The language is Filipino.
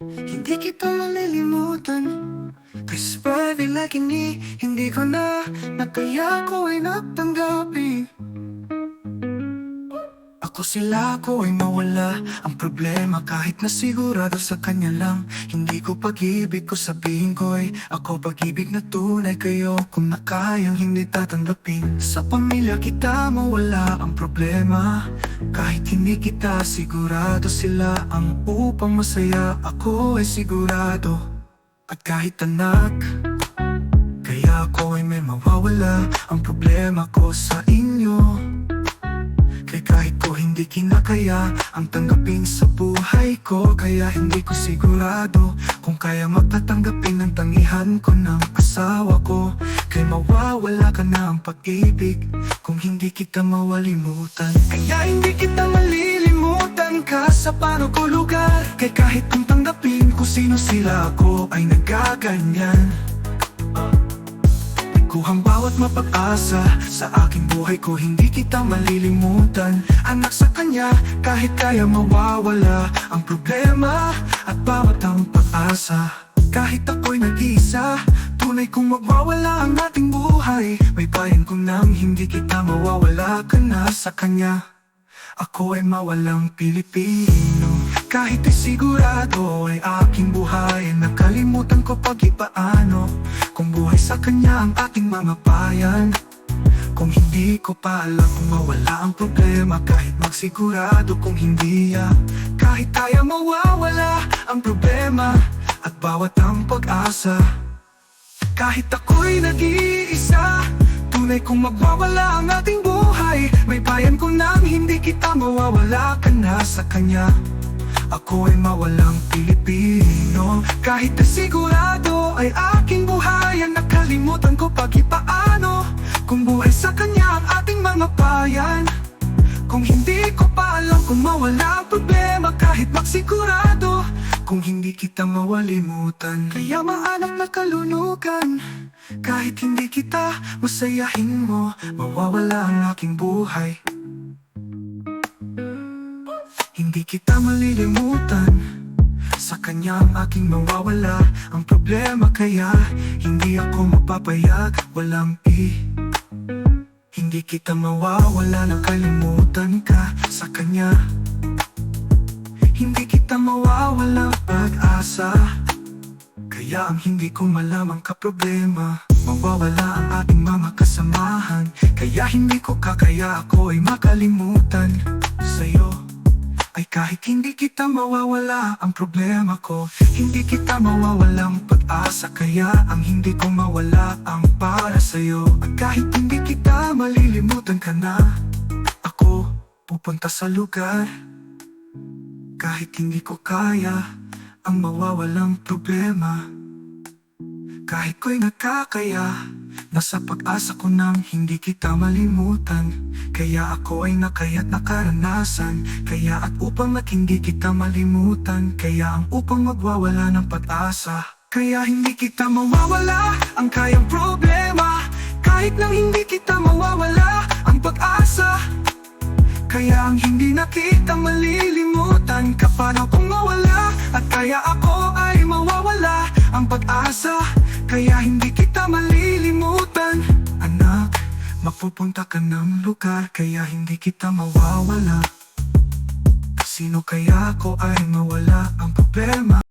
Hindi kita malilimutan. Kasi pwede lagi ni Hindi ko na Na kaya ko ay natanggapin ako sila ko ay mawala. Ang problema kahit na sigurado sa kanya lang. Hindi ko pag-ibig ko sabihin ko ay Ako pag-ibig na tunay. Kayo Kung na kayang hindi tatanggapin. Sa pamilya kita mawala ang problema. Kahit hindi kita sigurado sila Ang upang masaya ako ay sigurado. At kahit anak Kaya ako ay may mawawala. Ang problema ko sa inyo kahit ko hindi kinakaya Ang tanggapin sa buhay ko. Kaya hindi ko sigurado Kung kaya magtatanggapin ng tangihan ko ng asawa ko. Kaya mawawala ka na ang pag-ibig Kung hindi kita mawalimutan. Kaya hindi kita malilimutan ka sa paano ko lugar. Kaya kahit kung tanggapin kung sino sila ako Ay nagaganyan Kuhang bawat mapag-asa Sa aking buhay ko hindi kita malilimutan. Anak sa kanya kahit kaya mawawala Ang problema at bawat ang pag-asa. Kahit ako'y nag-iisa Tunay kong magwawala ang ating buhay. May bayan ko nang hindi kita mawawala ka na sa kanya. Ako ay mawalang Pilipino. Kahit ay sigurado ay aking buhay Nakalimutan ko pag sa kanya ang ating mga bayan. Kung hindi ko pa alam kung mawala ang problema Kahit magsigurado kung hindi ya. Kahit kaya mawawala ang problema At bawat ang pag-asa. Kahit ako'y nag-iisa Tunay kong magwawala ang ating buhay. May bayan ko nang hindi kita mawawala ka na sa kanya. Ako ay mawalang Kahit na sigurado ay aking buhay Ang nakalimutan ko pag ipaano Kung buhay sa kanya ang ating mga bayan. Kung hindi ko pa alam kung mawala ang problema Kahit magsigurado Kung hindi kita mawalimutan. Kaya maanap na kalulukan Kahit hindi kita masayahin mo Mawawala ang aking buhay. Hindi kita malilimutan Sa kanya aking mawawala. Ang problema kaya Hindi ako mapapayag. Walang i hindi kita mawawala. Nakalimutan ka sa kanya. Hindi kita mawawala pag-asa. Kaya ang hindi ko malamang kaproblema. Mawawala ang ating mga kasamahan. Kaya hindi ko kakaya ako ay makalimutan Sa'yo ay kahit hindi kita mawawala ang problema ko Hindi kita mawawalang pag-asa Kaya ang hindi ko mawala ang para sa'yo. At kahit hindi kita malilimutan ka na Ako pupunta sa lugar. Kahit hindi ko kaya ang mawawalang problema. Kahit ko'y nakakaya Nasa pag-asa ko nang hindi kita malimutan Kaya ako ay nakayat nakaranasan. Kaya at upang at kita malimutan. Kaya ang upang magwawala ng pag-asa. Kaya hindi kita mawawala ang kayang problema. Kahit nang hindi kita mawawala ang pag-asa. Kaya ang hindi na kita malilimutan. Kapano kung mawala At kaya ako ay mawawala Ang pag-asa. Kaya hindi mapupunta ka ng lugar Kaya hindi kita mawawala. Sino kaya ako ay mawala ang problema